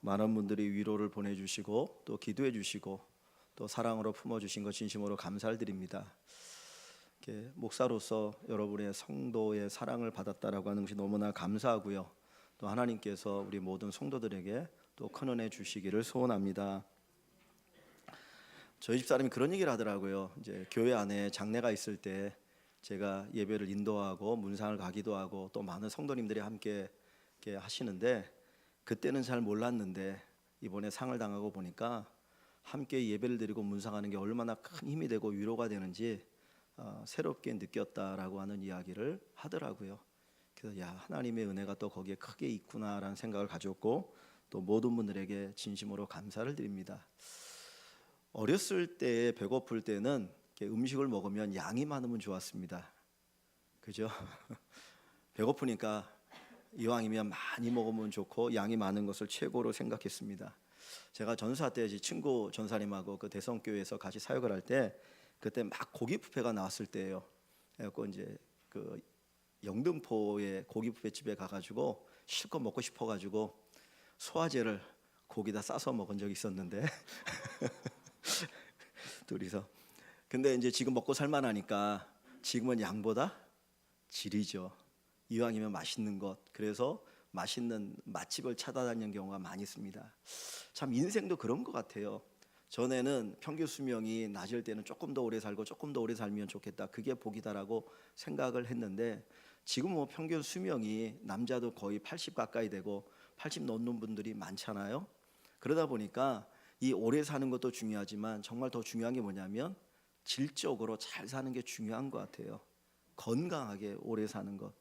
많은 분들이 위로를 보내주시고 또 기도해 주시고 또 사랑으로 품어주신 것 진심으로 감사를 드립니다. 이렇게 목사로서 여러분의 성도의 사랑을 받았다라고 하는 것이 너무나 감사하고요. 또 하나님께서 우리 모든 성도들에게 또 큰 은혜 주시기를 소원합니다. 저희 집 사람이 그런 얘기를 하더라고요. 이제 교회 안에 장례가 있을 때 제가 예배를 인도하고 문상을 가기도 하고 또 많은 성도님들이 함께 하시는데 그때는 잘 몰랐는데 이번에 상을 당하고 보니까 함께 예배를 드리고 문상하는 게 얼마나 큰 힘이 되고 위로가 되는지 어, 새롭게 느꼈다라고 하는 이야기를 하더라고요. 그래서 야 하나님의 은혜가 또 거기에 크게 있구나라는 생각을 가졌고 또 모든 분들에게 진심으로 감사를 드립니다. 어렸을 때 배고플 때는 음식을 먹으면 양이 많으면 좋았습니다. 그죠? 배고프니까 이왕이면 많이 먹으면 좋고 양이 많은 것을 최고로 생각했습니다. 제가 전사 때 친구 전사님하고 그 대성교회에서 같이 사역을 할 때 그때 막 고기 뷔페가 나왔을 때예요. 그래갖고 이제 그 영등포의 고기 뷔페 집에 가가지고 실컷 먹고 싶어가지고 소화제를 고기다 싸서 먹은 적이 있었는데 둘이서 근데 이제 지금 먹고 살만하니까 지금은 양보다 질이죠. 이왕이면 맛있는 것. 그래서 맛있는 맛집을 찾아다니는 경우가 많이 있습니다. 참 인생도 그런 것 같아요. 전에는 평균 수명이 낮을 때는 조금 더 오래 살고 조금 더 오래 살면 좋겠다. 그게 복이다라고 생각을 했는데 지금 뭐 평균 수명이 남자도 거의 80 가까이 되고 80 넘는 분들이 많잖아요. 그러다 보니까 이 오래 사는 것도 중요하지만 정말 더 중요한 게 뭐냐면 질적으로 잘 사는 게 중요한 것 같아요. 건강하게 오래 사는 것.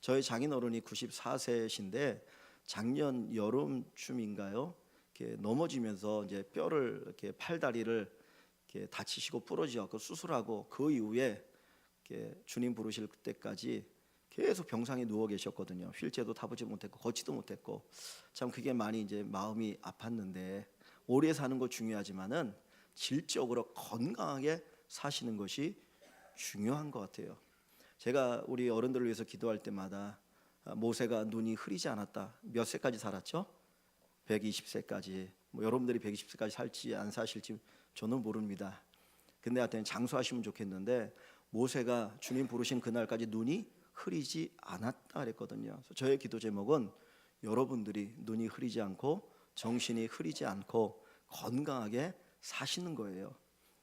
저희 장인어른이 94세신데 작년 여름쯤인가요? 이렇게 넘어지면서 이제 뼈를 이렇게 팔다리를 이렇게 다치시고 부러지고 수술하고 그 이후에 이렇게 주님 부르실 때까지 계속 병상에 누워 계셨거든요. 휠체어도 타보지 못했고 걷지도 못했고 참 그게 많이 이제 마음이 아팠는데 오래 사는 거 중요하지만은 질적으로 건강하게 사시는 것이 중요한 것 같아요. 제가 우리 어른들을 위해서 기도할 때마다 아, 모세가 눈이 흐리지 않았다. 몇 세까지 살았죠? 120세까지. 뭐 여러분들이 120세까지 살지 안 사실지 저는 모릅니다. 근데 하여튼 장수하시면 좋겠는데 모세가 주님 부르신 그날까지 눈이 흐리지 않았다 그랬거든요. 저의 기도 제목은 여러분들이 눈이 흐리지 않고 정신이 흐리지 않고 건강하게 사시는 거예요.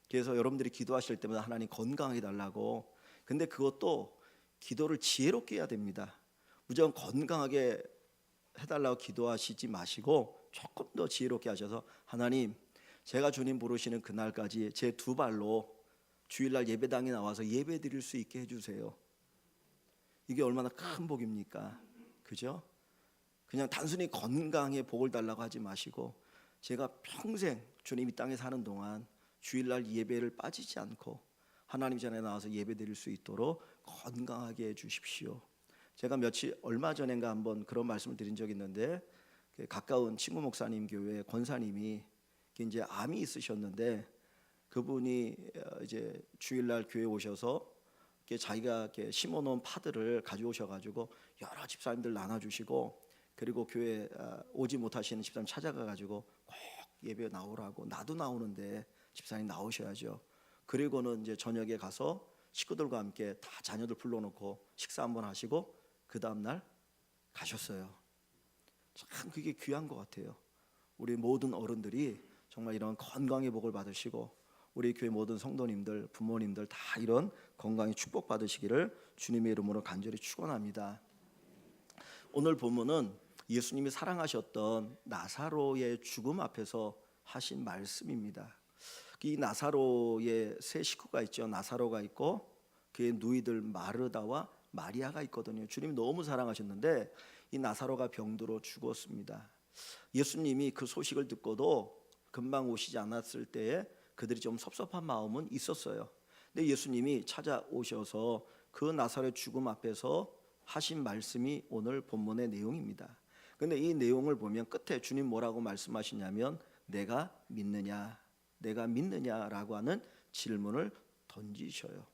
그래서 여러분들이 기도하실 때마다 하나님 건강하게 달라고. 근데 그것도 기도를 지혜롭게 해야 됩니다. 무조건 건강하게 해달라고 기도하시지 마시고 조금 더 지혜롭게 하셔서 하나님 제가 주님 부르시는 그날까지 제 두 발로 주일날 예배당에 나와서 예배 드릴 수 있게 해주세요. 이게 얼마나 큰 복입니까? 그죠? 그냥 단순히 건강에 복을 달라고 하지 마시고 제가 평생 주님 이 땅에 사는 동안 주일날 예배를 빠지지 않고 하나님 전에 나와서 예배 드릴 수 있도록 건강하게 해 주십시오. 제가 며칠 얼마 전인가 한번 그런 말씀을 드린 적이 있는데 그 가까운 친구 목사님 교회 권사님이 이제 암이 있으셨는데 그분이 어, 이제 주일날 교회 오셔서 자기가 심어놓은 파들을 가져오셔가지고 여러 집사님들 나눠주시고 그리고 교회 어, 오지 못하시는 집사님 찾아가가지고 꼭 예배 나오라고 나도 나오는데 집사님 나오셔야죠. 그리고는 이제 저녁에 가서 식구들과 함께 다 자녀들 불러놓고 식사 한번 하시고 그 다음 날 가셨어요. 참 그게 귀한 것 같아요. 우리 모든 어른들이 정말 이런 건강의 복을 받으시고 우리 교회 모든 성도님들, 부모님들 다 이런 건강의 축복 받으시기를 주님의 이름으로 간절히 축원합니다. 오늘 본문은 예수님이 사랑하셨던 나사로의 죽음 앞에서 하신 말씀입니다. 이 나사로의 세 식구가 있죠. 나사로가 있고 그의 누이들 마르다와 마리아가 있거든요. 주님 너무 사랑하셨는데 이 나사로가 병들어 죽었습니다. 예수님이 그 소식을 듣고도 금방 오시지 않았을 때에 그들이 좀 섭섭한 마음은 있었어요. 근데 예수님이 찾아오셔서 그 나사로의 죽음 앞에서 하신 말씀이 오늘 본문의 내용입니다. 근데 이 내용을 보면 끝에 주님 뭐라고 말씀하시냐면 내가 믿느냐 내가 믿느냐라고 하는 질문을 던지셔요.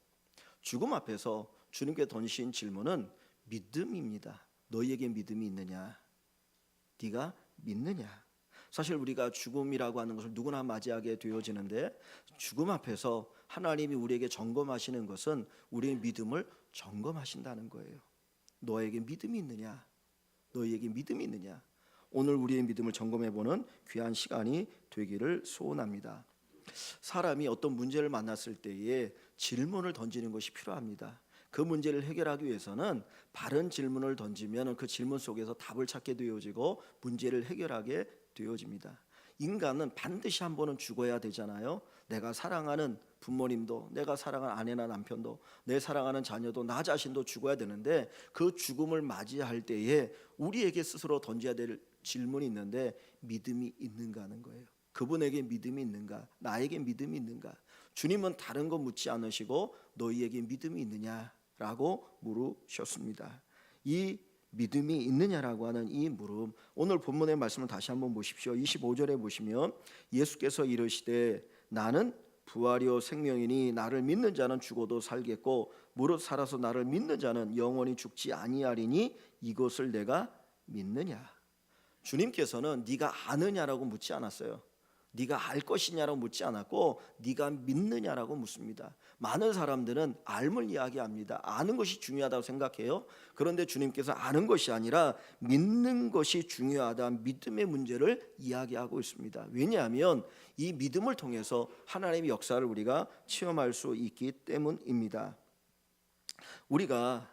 죽음 앞에서 주님께 던진 질문은 믿음입니다. 너희에게 믿음이 있느냐? 네가 믿느냐? 사실 우리가 죽음이라고 하는 것을 누구나 맞이하게 되어지는데 죽음 앞에서 하나님이 우리에게 점검하시는 것은 우리의 믿음을 점검하신다는 거예요. 너에게 믿음이 있느냐? 너희에게 믿음이 있느냐? 오늘 우리의 믿음을 점검해 보는 귀한 시간이 되기를 소원합니다. 사람이 어떤 문제를 만났을 때에 질문을 던지는 것이 필요합니다. 그 문제를 해결하기 위해서는 바른 질문을 던지면 그 질문 속에서 답을 찾게 되어지고 문제를 해결하게 되어집니다. 인간은 반드시 한 번은 죽어야 되잖아요. 내가 사랑하는 부모님도, 내가 사랑하는 아내나 남편도, 내 사랑하는 자녀도, 나 자신도 죽어야 되는데 그 죽음을 맞이할 때에 우리에게 스스로 던져야 될 질문이 있는데 믿음이 있는가 하는 거예요. 그분에게 믿음이 있는가? 나에게 믿음이 있는가? 주님은 다른 거 묻지 않으시고 너희에게 믿음이 있느냐라고 물으셨습니다. 이 믿음이 있느냐라고 하는 이 물음 오늘 본문의 말씀을 다시 한번 보십시오. 25절에 보시면 예수께서 이르시되 나는 부활이요 생명이니 나를 믿는 자는 죽어도 살겠고 무릇 살아서 나를 믿는 자는 영원히 죽지 아니하리니 이것을 내가 믿느냐. 주님께서는 네가 아느냐라고 묻지 않았어요. 네가 알 것이냐라고 묻지 않았고 네가 믿느냐라고 묻습니다. 많은 사람들은 알을 이야기합니다. 아는 것이 중요하다고 생각해요. 그런데 주님께서 아는 것이 아니라 믿는 것이 중요하다. 믿음의 문제를 이야기하고 있습니다. 왜냐하면 이 믿음을 통해서 하나님의 역사를 우리가 체험할 수 있기 때문입니다. 우리가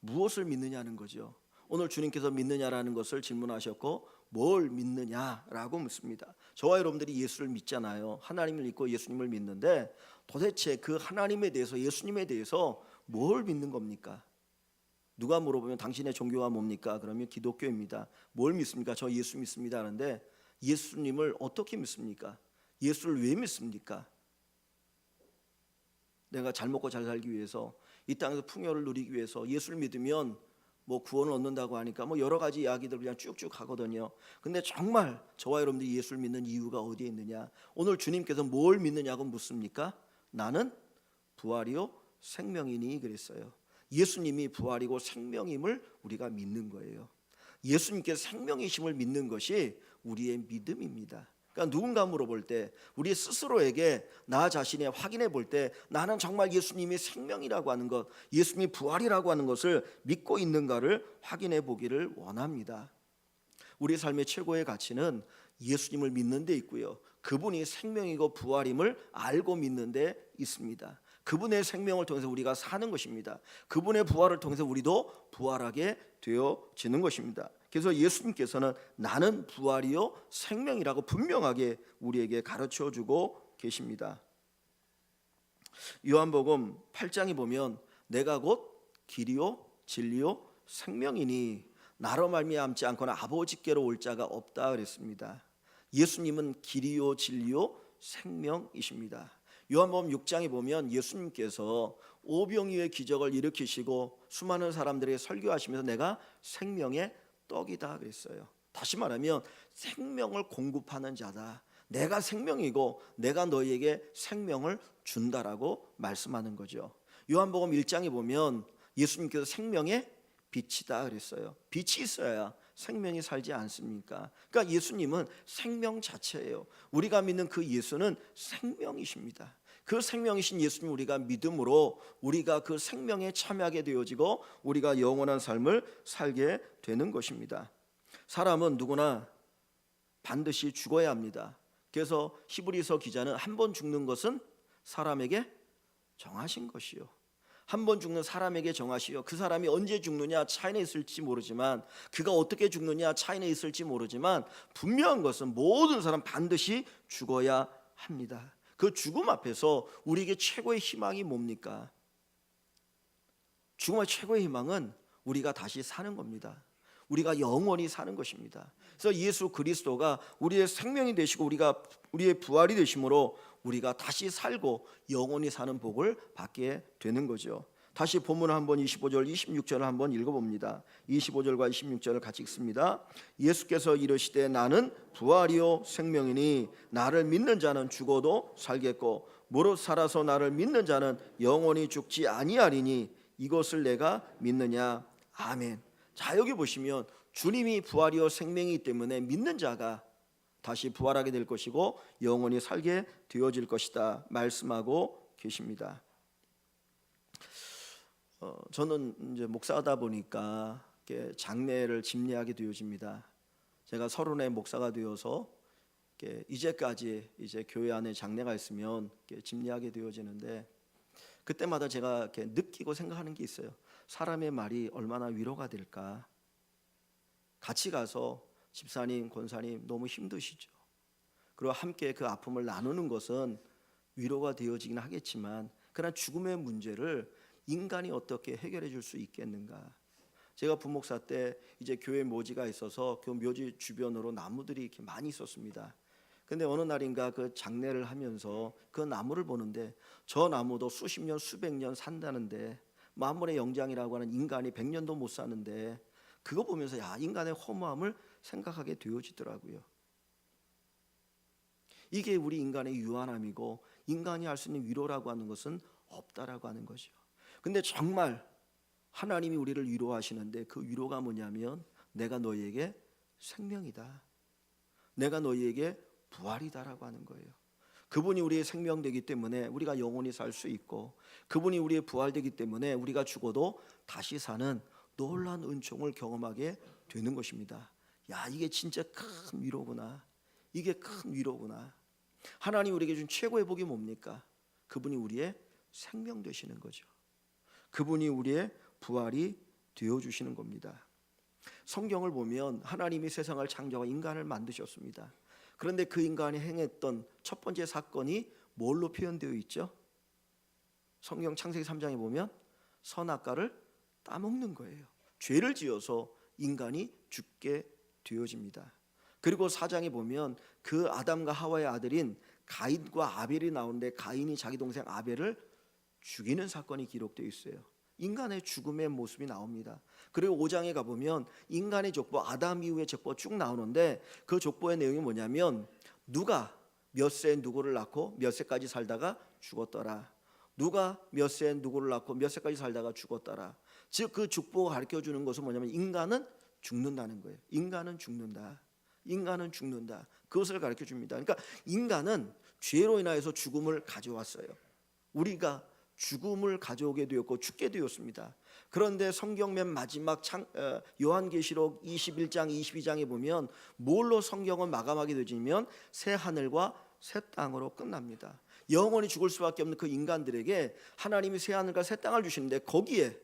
무엇을 믿느냐는 거죠. 오늘 주님께서 믿느냐라는 것을 질문하셨고 뭘 믿느냐라고 묻습니다. 저와 여러분들이 예수를 믿잖아요. 하나님을 믿고 예수님을 믿는데 도대체 그 하나님에 대해서 예수님에 대해서 뭘 믿는 겁니까? 누가 물어보면 당신의 종교가 뭡니까? 그러면 기독교입니다. 뭘 믿습니까? 저 예수 믿습니다 하는데 예수님을 어떻게 믿습니까? 예수를 왜 믿습니까? 내가 잘 먹고 잘 살기 위해서 이 땅에서 풍요를 누리기 위해서 예수를 믿으면 뭐 구원을 얻는다고 하니까 뭐 여러 가지 이야기들 그냥 쭉쭉 하거든요. 근데 정말 저와 여러분들이 예수를 믿는 이유가 어디에 있느냐? 오늘 주님께서 뭘 믿느냐고 묻습니까? 나는 부활이요 생명이니 그랬어요. 예수님이 부활이고 생명임을 우리가 믿는 거예요. 예수님께서 생명이심을 믿는 것이 우리의 믿음입니다. 그러니까 누군가 물어볼 때 우리 스스로에게 나 자신의 확인해 볼 때 나는 정말 예수님이 생명이라고 하는 것, 예수님이 부활이라고 하는 것을 믿고 있는가를 확인해 보기를 원합니다. 우리 삶의 최고의 가치는 예수님을 믿는 데 있고요. 그분이 생명이고 부활임을 알고 믿는 데 있습니다. 그분의 생명을 통해서 우리가 사는 것입니다. 그분의 부활을 통해서 우리도 부활하게 되어지는 것입니다. 그래서 예수님께서는 나는 부활이요 생명이라고 분명하게 우리에게 가르쳐 주고 계십니다. 요한복음 8장에 보면 내가 곧 길이요 진리요 생명이니 나로 말미암지 않거나 아버지께로 올 자가 없다 그랬습니다. 예수님은 길이요 진리요 생명이십니다. 요한복음 6장에 보면 예수님께서 오병이의 기적을 일으키시고 수많은 사람들에게 설교하시면서 내가 생명의 떡이다 그랬어요. 다시 말하면 생명을 공급하는 자다. 내가 생명이고 내가 너희에게 생명을 준다라고 말씀하는 거죠. 요한복음 1장에 보면 예수님께서 생명의 빛이다 그랬어요. 빛이 있어야 생명이 살지 않습니까? 그러니까 예수님은 생명 자체예요. 우리가 믿는 그 예수는 생명이십니다. 그 생명이신 예수님 우리가 믿음으로 우리가 그 생명에 참여하게 되어지고 우리가 영원한 삶을 살게 되는 것입니다. 사람은 누구나 반드시 죽어야 합니다. 그래서 히브리서 기자는 한 번 죽는 것은 사람에게 정하신 것이요. 한 번 죽는 사람에게 정하시오. 그 사람이 언제 죽느냐 차이는 있을지 모르지만 그가 어떻게 죽느냐 차이는 있을지 모르지만 분명한 것은 모든 사람 반드시 죽어야 합니다. 그 죽음 앞에서 우리에게 최고의 희망이 뭡니까? 죽음의 최고의 희망은 우리가 다시 사는 겁니다. 우리가 영원히 사는 것입니다. 그래서 예수 그리스도가 우리의 생명이 되시고 우리가 우리의 부활이 되심으로 우리가 다시 살고 영원히 사는 복을 받게 되는 거죠. 다시 본문 한번 25절 26절을 한번 읽어봅니다. 25절과 26절을 같이 읽습니다. 예수께서 이르시되 나는 부활이요 생명이니 나를 믿는 자는 죽어도 살겠고 무릇 살아서 나를 믿는 자는 영원히 죽지 아니하리니 이것을 내가 믿느냐 아멘. 자 여기 보시면 주님이 부활이요 생명이기 때문에 믿는 자가 다시 부활하게 될 것이고 영원히 살게 되어질 것이다 말씀하고 계십니다. 어, 저는 이제 목사다 보니까 장례를 집례하게 되어집니다. 제가 서른의 목사가 되어서 이제까지 이제 교회 안에 장례가 있으면 집례하게 되어지는데 그때마다 제가 느끼고 생각하는 게 있어요. 사람의 말이 얼마나 위로가 될까? 같이 가서 집사님, 권사님 너무 힘드시죠. 그리고 함께 그 아픔을 나누는 것은 위로가 되어지긴 하겠지만 그러나 죽음의 문제를 인간이 어떻게 해결해 줄 수 있겠는가? 제가 부목사 때 이제 교회 묘지가 있어서 그 묘지 주변으로 나무들이 이렇게 많이 있었습니다. 근데 어느 날인가 그 장례를 하면서 그 나무를 보는데 저 나무도 수십 년 수백 년 산다는데 만물의 영장이라고 하는 인간이 백 년도 못 사는데 그거 보면서 야 인간의 허무함을 생각하게 되어지더라고요. 이게 우리 인간의 유한함이고 인간이 할 수 있는 위로라고 하는 것은 없다라고 하는 거죠. 근데 정말 하나님이 우리를 위로하시는데 그 위로가 뭐냐면 내가 너희에게 생명이다. 내가 너희에게 부활이다라고 하는 거예요. 그분이 우리의 생명되기 때문에 우리가 영원히 살 수 있고 그분이 우리의 부활되기 때문에 우리가 죽어도 다시 사는 놀라운 은총을 경험하게 되는 것입니다. 야, 이게 진짜 큰 위로구나. 이게 큰 위로구나. 하나님 우리에게 준 최고의 복이 뭡니까? 그분이 우리의 생명 되시는 거죠. 그분이 우리의 부활이 되어 주시는 겁니다. 성경을 보면 하나님이 세상을 창조하고 인간을 만드셨습니다. 그런데 그 인간이 행했던 첫 번째 사건이 뭘로 표현되어 있죠? 성경 창세기 3장에 보면 선악과를 따먹는 거예요. 죄를 지어서 인간이 죽게 되어집니다. 그리고 4장에 보면 그 아담과 하와의 아들인 가인과 아벨이 나오는데 가인이 자기 동생 아벨을 죽이는 사건이 기록되어 있어요. 인간의 죽음의 모습이 나옵니다. 그리고 5장에 가보면 인간의 족보 아담 이후의 족보 쭉 나오는데 그 족보의 내용이 뭐냐면 누가 몇 세에 누구를 낳고 몇 세까지 살다가 죽었더라. 누가 몇 세에 누구를 낳고 몇 세까지 살다가 죽었더라. 즉 그 족보가 가르쳐 주는 것은 뭐냐면 인간은 죽는다는 거예요. 인간은 죽는다. 인간은 죽는다. 그것을 가르쳐 줍니다. 그러니까 인간은 죄로 인하여서 죽음을 가져왔어요. 우리가 죽음을 가져오게 되었고 죽게 되었습니다. 그런데 성경 맨 마지막 창, 어, 요한계시록 21장 22장에 보면 뭘로 성경을 마감하게 되지면 새 하늘과 새 땅으로 끝납니다. 영원히 죽을 수밖에 없는 그 인간들에게 하나님이 새 하늘과 새 땅을 주시는데 거기에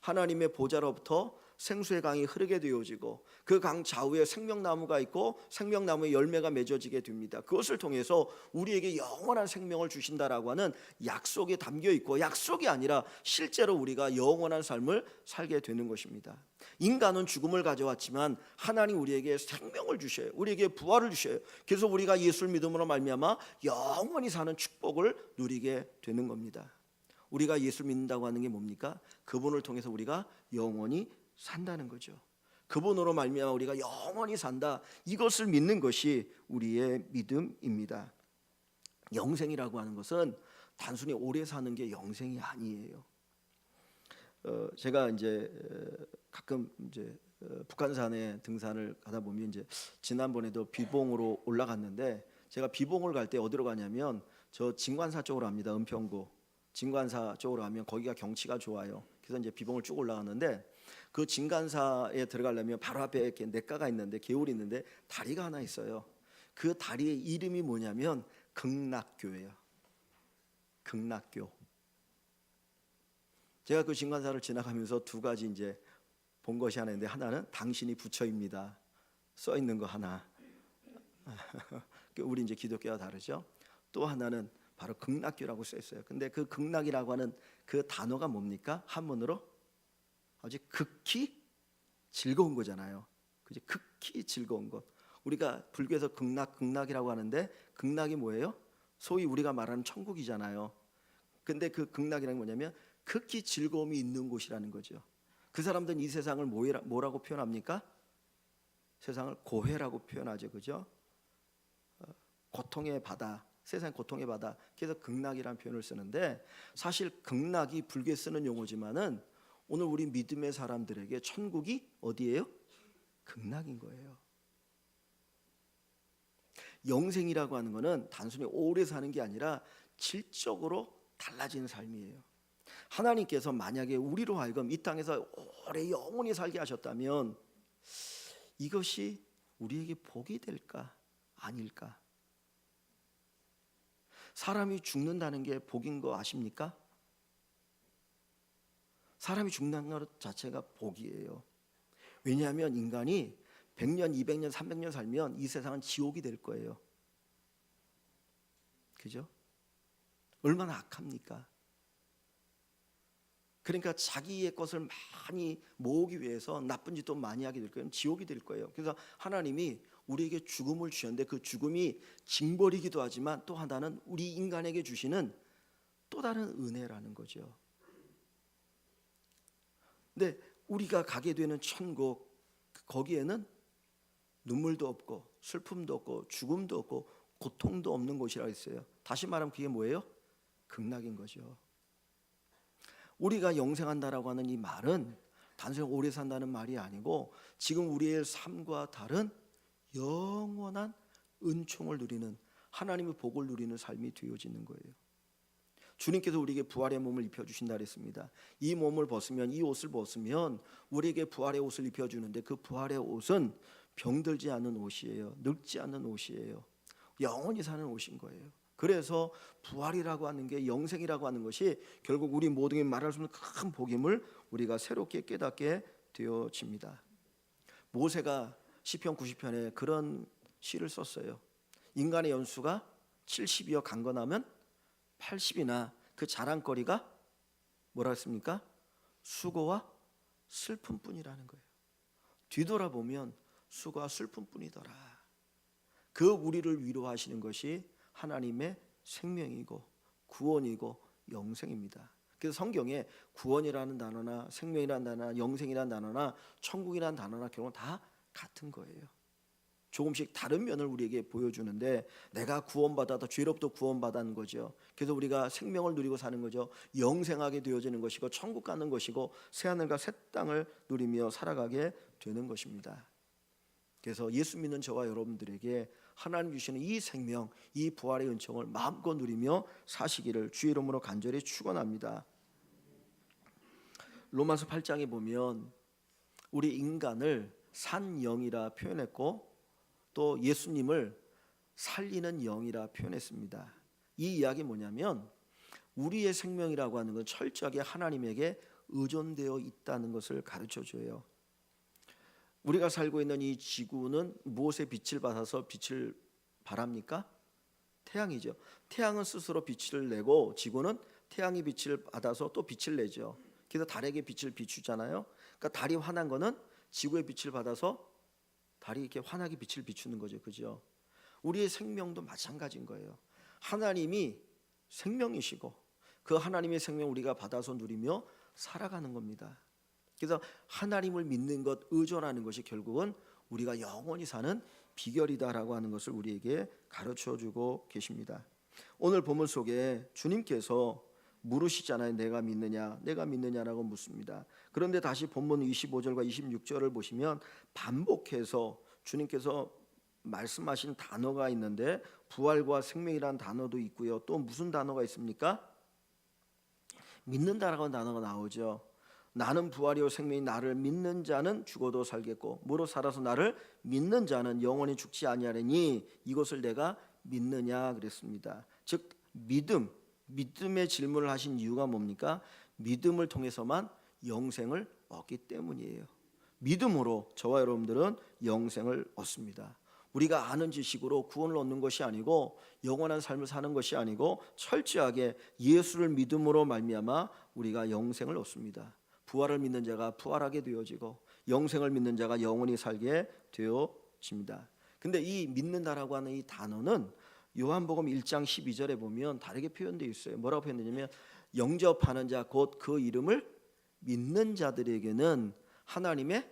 하나님의 보좌로부터 생수의 강이 흐르게 되어지고 그 강 좌우에 생명나무가 있고 생명나무의 열매가 맺어지게 됩니다. 그것을 통해서 우리에게 영원한 생명을 주신다라고 하는 약속이 담겨 있고 약속이 아니라 실제로 우리가 영원한 삶을 살게 되는 것입니다. 인간은 죽음을 가져왔지만 하나님 우리에게 생명을 주셔요. 우리에게 부활을 주셔요. 그래서 우리가 예수를 믿음으로 말미암아 영원히 사는 축복을 누리게 되는 겁니다. 우리가 예수 믿는다고 하는 게 뭡니까? 그분을 통해서 우리가 영원히 산다는 거죠. 그분으로 말미암아 우리가 영원히 산다. 이것을 믿는 것이 우리의 믿음입니다. 영생이라고 하는 것은 단순히 오래 사는 게 영생이 아니에요. 어, 제가 이제 어, 가끔 이제 어, 북한산에 등산을 가다 보면 이제 지난번에도 비봉으로 올라갔는데 제가 비봉을 갈 때 어디로 가냐면 저 진관사 쪽으로 갑니다. 은평구 진관사 쪽으로 가면 거기가 경치가 좋아요. 그래서 이제 비봉을 쭉 올라갔는데 그 진간사에 들어가려면 바로 앞에 이렇게 냇가가 있는데 개울이 있는데 다리가 하나 있어요. 그 다리의 이름이 뭐냐면 극락교예요. 극락교. 제가 그 진간사를 지나가면서 두 가지 이제 본 것이 하나 있는데 하나는 당신이 부처입니다. 써 있는 거 하나. 우리 이제 기독교와 다르죠. 또 하나는 바로 극락교라고 써 있어요. 근데 그 극락이라고 하는 그 단어가 뭡니까? 한문으로 아주 극히 즐거운 거잖아요. 그지? 극히 즐거운 것. 우리가 불교에서 극락 극락이라고 하는데 극락이 뭐예요? 소위 우리가 말하는 천국이잖아요. 근데 그 극락이라는 게 뭐냐면 극히 즐거움이 있는 곳이라는 거죠. 그 사람들은 이 세상을 뭐라- 뭐라고 표현합니까? 세상을 고해라고 표현하죠. 그죠? 어, 고통의 바다, 세상 고통의 바다. 그래서 극락이라는 표현을 쓰는데 사실 극락이 불교에 쓰는 용어지만은 오늘 우리 믿음의 사람들에게 천국이 어디예요? 극락인 거예요. 영생이라고 하는 것은 단순히 오래 사는 게 아니라 질적으로 달라지는 삶이에요. 하나님께서 만약에 우리로 하여금 이 땅에서 오래 영원히 살게 하셨다면 이것이 우리에게 복이 될까 아닐까? 사람이 죽는다는 게 복인 거 아십니까? 사람이 죽는 것 자체가 복이에요. 왜냐하면 인간이 100년, 200년, 300년 살면 이 세상은 지옥이 될 거예요. 그죠? 얼마나 악합니까? 그러니까 자기의 것을 많이 모으기 위해서 나쁜 짓도 많이 하게 될 거예요. 지옥이 될 거예요. 그래서 하나님이 우리에게 죽음을 주셨는데 그 죽음이 징벌이기도 하지만 또 하나는 우리 인간에게 주시는 또 다른 은혜라는 거죠. 근데 우리가 가게 되는 천국 거기에는 눈물도 없고 슬픔도 없고 죽음도 없고 고통도 없는 곳이라 했어요. 다시 말하면 그게 뭐예요? 극락인 거죠. 우리가 영생한다라고 하는 이 말은 단순히 오래 산다는 말이 아니고 지금 우리의 삶과 다른 영원한 은총을 누리는 하나님의 복을 누리는 삶이 되어지는 거예요. 주님께서 우리에게 부활의 몸을 입혀 주신다 그랬습니다. 이 몸을 벗으면 이 옷을 벗으면 우리에게 부활의 옷을 입혀 주는데 그 부활의 옷은 병들지 않는 옷이에요. 늙지 않는 옷이에요. 영원히 사는 옷인 거예요. 그래서 부활이라고 하는 게 영생이라고 하는 것이 결국 우리 모두에 말할 수 없는 큰 복임을 우리가 새롭게 깨닫게 되어집니다. 모세가 시편 90편에 그런 시를 썼어요. 인간의 연수가 70이어 강건하면 80이나 그 자랑거리가 뭐라 했습니까? 수고와 슬픔뿐이라는 거예요. 뒤돌아보면 수고와 슬픔뿐이더라. 그 우리를 위로하시는 것이 하나님의 생명이고 구원이고 영생입니다. 그래서 성경에 구원이라는 단어나 생명이라는 단어나 영생이라는 단어나 천국이라는 단어나 결국 다 같은 거예요. 조금씩 다른 면을 우리에게 보여주는데 내가 구원받아도 죄롭도 구원받은 거죠. 그래서 우리가 생명을 누리고 사는 거죠. 영생하게 되어지는 것이고 천국 가는 것이고 새 하늘과 새 땅을 누리며 살아가게 되는 것입니다. 그래서 예수 믿는 저와 여러분들에게 하나님 주시는 이 생명, 이 부활의 은총을 마음껏 누리며 사시기를 주의 이름으로 간절히 축원합니다. 로마서 8장에 보면 우리 인간을 산 영이라 표현했고 또 예수님을 살리는 영이라 표현했습니다. 이 이야기 뭐냐면 우리의 생명이라고 하는 건 철저하게 하나님에게 의존되어 있다는 것을 가르쳐 줘요. 우리가 살고 있는 이 지구는 무엇의 빛을 받아서 빛을 발합니까? 태양이죠. 태양은 스스로 빛을 내고 지구는 태양이 빛을 받아서 또 빛을 내죠. 그래서 달에게 빛을 비추잖아요. 그러니까 달이 환한 거는 지구의 빛을 받아서 달이 이렇게 환하게 빛을 비추는 거죠. 그죠? 우리의 생명도 마찬가지인 거예요. 하나님이 생명이시고 그 하나님의 생명 우리가 받아서 누리며 살아가는 겁니다. 그래서 하나님을 믿는 것, 의존하는 것이 결국은 우리가 영원히 사는 비결이다라고 하는 것을 우리에게 가르쳐 주고 계십니다. 오늘 본문 속에 주님께서 물으시잖아요. 내가 믿느냐? 내가 믿느냐라고 묻습니다. 그런데 다시 본문 25절과 26절을 보시면 반복해서 주님께서 말씀하신 단어가 있는데 부활과 생명이라는 단어도 있고요. 또 무슨 단어가 있습니까? 믿는다라고 단어가 나오죠. 나는 부활이요 생명이 나를 믿는 자는 죽어도 살겠고 무로 살아서 나를 믿는 자는 영원히 죽지 아니하리니 이것을 내가 믿느냐 그랬습니다. 즉 믿음 믿음의 질문을 하신 이유가 뭡니까? 믿음을 통해서만 영생을 얻기 때문이에요. 믿음으로 저와 여러분들은 영생을 얻습니다. 우리가 아는 지식으로 구원을 얻는 것이 아니고 영원한 삶을 사는 것이 아니고 철저하게 예수를 믿음으로 말미암아 우리가 영생을 얻습니다. 부활을 믿는 자가 부활하게 되어지고 영생을 믿는 자가 영원히 살게 되어집니다. 근데 이 믿는다라고 하는 이 단어는 요한복음 1장 12절에 보면 다르게 표현되어 있어요. 뭐라고 표현되냐면 영접하는 자 곧 그 이름을 믿는 자들에게는 하나님의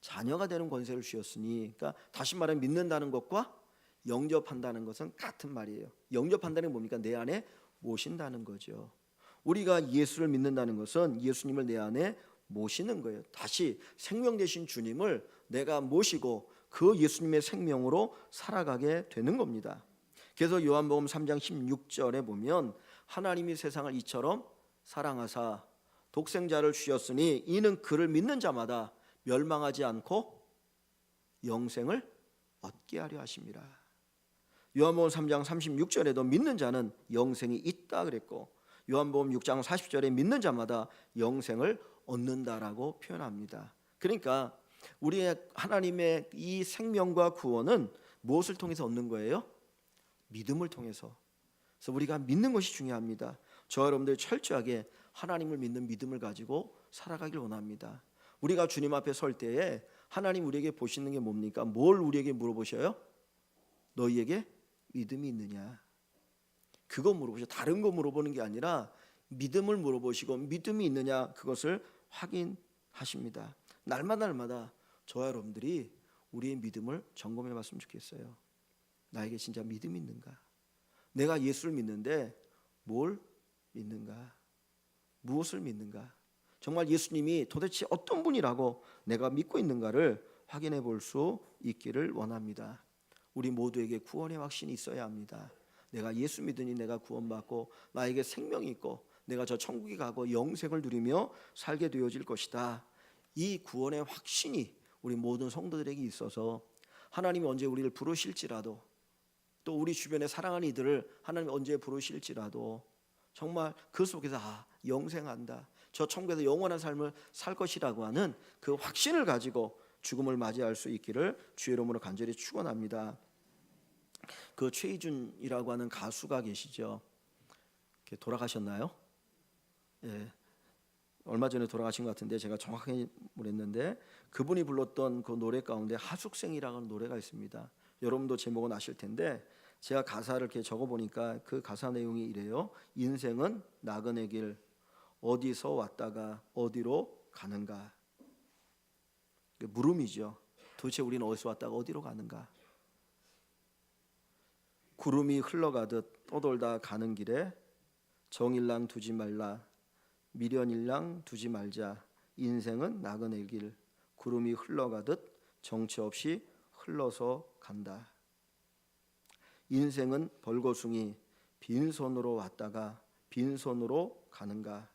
자녀가 되는 권세를 주셨으니 그러니까 다시 말하면 믿는다는 것과 영접한다는 것은 같은 말이에요. 영접한다는 게 뭡니까? 내 안에 모신다는 거죠. 우리가 예수를 믿는다는 것은 예수님을 내 안에 모시는 거예요. 다시 생명 되신 주님을 내가 모시고 그 예수님의 생명으로 살아가게 되는 겁니다. 그래서 요한복음 3장 16절에 보면 하나님이 세상을 이처럼 사랑하사 독생자를 주셨으니 이는 그를 믿는 자마다 멸망하지 않고 영생을 얻게 하려 하심이라. 요한복음 3장 36절에도 믿는 자는 영생이 있다 그랬고 요한복음 6장 40절에 믿는 자마다 영생을 얻는다라고 표현합니다. 그러니까 우리의 하나님의 이 생명과 구원은 무엇을 통해서 얻는 거예요? 믿음을 통해서. 그래서 우리가 믿는 것이 중요합니다. 저 여러분들 철저하게 하나님을 믿는 믿음을 가지고 살아가길 원합니다. 우리가 주님 앞에 설 때에 하나님 우리에게 보시는 게 뭡니까? 뭘 우리에게 물어보셔요? 너희에게 믿음이 있느냐? 그거 물어보셔. 다른 거 물어보는 게 아니라 믿음을 물어보시고 믿음이 있느냐 그것을 확인하십니다. 날마다 날마다 저와 여러분들이 우리의 믿음을 점검해 봤으면 좋겠어요. 나에게 진짜 믿음이 있는가? 내가 예수를 믿는데 뭘 믿는가? 무엇을 믿는가? 정말 예수님이 도대체 어떤 분이라고 내가 믿고 있는가를 확인해 볼 수 있기를 원합니다. 우리 모두에게 구원의 확신이 있어야 합니다. 내가 예수 믿으니 내가 구원받고 나에게 생명이 있고 내가 저 천국에 가고 영생을 누리며 살게 되어질 것이다. 이 구원의 확신이 우리 모든 성도들에게 있어서 하나님이 언제 우리를 부르실지라도 또 우리 주변에 사랑하는 이들을 하나님이 언제 부르실지라도 정말 그 속에서 아 영생한다. 저 천국에서 영원한 삶을 살 것이라고 하는 그 확신을 가지고 죽음을 맞이할 수 있기를 주의 이름으로 간절히 축원합니다. 그 최희준이라고 하는 가수가 계시죠. 돌아가셨나요? 예. 얼마 전에 돌아가신 것 같은데 제가 정확하게 모르겠는데 그분이 불렀던 그 노래 가운데 하숙생이라고 하는 노래가 있습니다. 여러분도 제목은 아실 텐데 제가 가사를 이렇게 적어 보니까 그 가사 내용이 이래요. 인생은 나그네 길 어디서 왔다가 어디로 가는가? 그 물음이죠. 도대체 우리는 어디서 왔다가 어디로 가는가? 구름이 흘러가듯 떠돌다 가는 길에 정일랑 두지 말라 미련일랑 두지 말자 인생은 나그네 길 구름이 흘러가듯 정체 없이 흘러서 간다. 인생은 벌거숭이 빈손으로 왔다가 빈손으로 가는가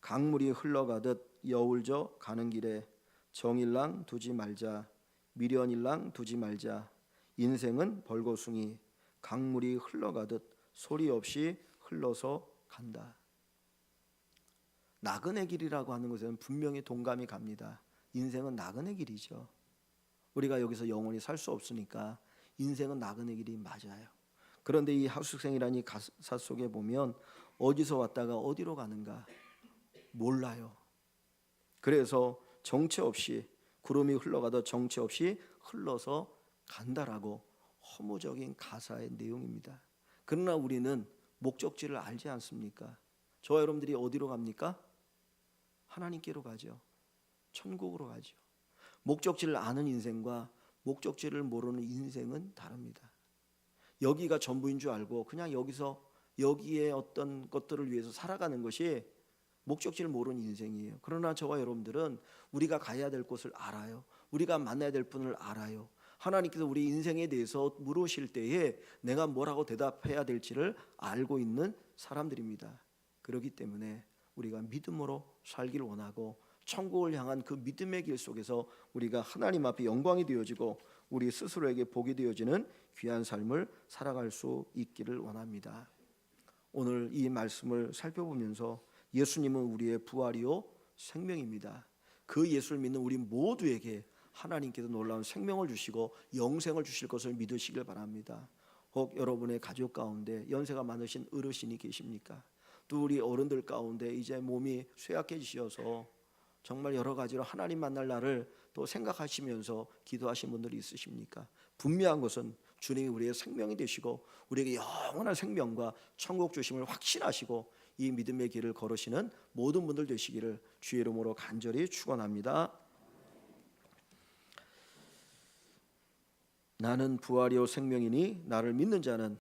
강물이 흘러가듯 여울져 가는 길에 정일랑 두지 말자 미련일랑 두지 말자 인생은 벌거숭이 강물이 흘러가듯 소리 없이 흘러서 간다. 나그네 길이라고 하는 것은 분명히 동감이 갑니다. 인생은 나그네 길이죠. 우리가 여기서 영원히 살 수 없으니까 인생은 나그네 길이 맞아요. 그런데 이 하숙생이라는 이 가사 속에 보면 어디서 왔다가 어디로 가는가 몰라요. 그래서 정체 없이 구름이 흘러가도 정체 없이 흘러서 간다라고 허무적인 가사의 내용입니다. 그러나 우리는 목적지를 알지 않습니까? 저와 여러분들이 어디로 갑니까? 하나님께로 가죠. 천국으로 가죠. 목적지를 아는 인생과 목적지를 모르는 인생은 다릅니다. 여기가 전부인 줄 알고 그냥 여기서 여기에 어떤 것들을 위해서 살아가는 것이 목적지를 모르는 인생이에요. 그러나 저와 여러분들은 우리가 가야 될 곳을 알아요. 우리가 만나야 될 분을 알아요. 하나님께서 우리 인생에 대해서 물으실 때에 내가 뭐라고 대답해야 될지를 알고 있는 사람들입니다. 그렇기 때문에 우리가 믿음으로 살길 원하고 천국을 향한 그 믿음의 길 속에서 우리가 하나님 앞에 영광이 되어지고 우리 스스로에게 복이 되어지는 귀한 삶을 살아갈 수 있기를 원합니다. 오늘 이 말씀을 살펴보면서 예수님은 우리의 부활이요 생명입니다. 그 예수를 믿는 우리 모두에게 하나님께서 놀라운 생명을 주시고 영생을 주실 것을 믿으시길 바랍니다. 혹 여러분의 가족 가운데 연세가 많으신 어르신이 계십니까? 또 우리 어른들 가운데 이제 몸이 쇠약해지셔서 정말 여러 가지로 하나님 만날 날을 또 생각하시면서 기도하신 분들이 있으십니까? 분명한 것은 주님이 우리의 생명이 되시고 우리에게 영원한 생명과 천국 주심을 확신하시고 이 믿음의 길을 걸으시는 모든 분들 되시기를 주의 이름으로 간절히 축원합니다. 나는 부활이요 생명이니 나를 믿는 자는